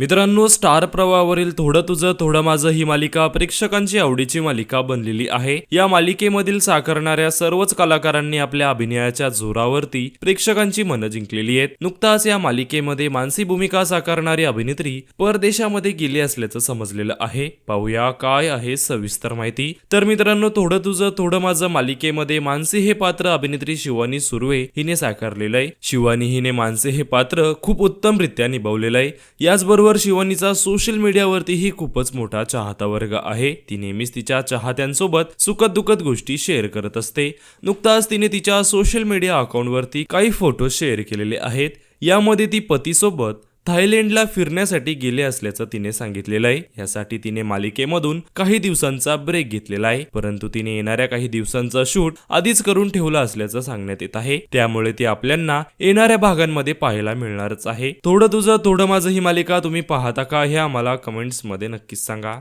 मित्रांनो स्टार प्रवाहावरील थोडं तुझं थोडं माझं ही मालिका प्रेक्षकांची आवडीची मालिका बनलेली आहे. या मालिकेमधील साकारणाऱ्या सर्वच कलाकारांनी आपल्या अभिनयाच्या जोरावरती प्रेक्षकांची मनं जिंकलेली आहेत. नुकताच या मालिकेमध्ये मानसी भूमिका साकारणारी अभिनेत्री परदेशामध्ये गेली असल्याचं समजलेलं आहे. पाहूया काय आहे सविस्तर माहिती. तर मित्रांनो थोडं तुझं थोडं माझं मालिकेमध्ये मानसी हे पात्र अभिनेत्री शिवानी सुर्वे हिने साकारलेलं आहे. शिवानी हिने मानसी हे पात्र खूप उत्तमरित्या निभावलेलं आहे. याचबरोबर शिवानीचा सोशल मीडियावरतीही खूपच मोठा चाहता वर्ग आहे. ती नेहमीच तिच्या चाहत्यांसोबत सुखद दुखद गोष्टी शेअर करत असते. नुकताच तिने तिच्या सोशल मीडिया अकाउंटवरती काही फोटो शेअर केलेले आहेत. यामध्ये ती पतीसोबत थायलंडला फिरण्यासाठी गेले असल्याचं तिने सांगितलेलं आहे. यासाठी तिने मालिकेमधून काही दिवसांचा ब्रेक घेतलेला आहे. परंतु तिने येणाऱ्या काही दिवसांचा शूट आधीच करून ठेवला असल्याचं सांगण्यात येत आहे. त्यामुळे ती आपल्यांना येणाऱ्या भागांमध्ये पाहायला मिळणारच आहे. थोडं तुझं थोडं माझं ही मालिका तुम्ही पाहता का हे आम्हाला कमेंट्समध्ये नक्कीच सांगा.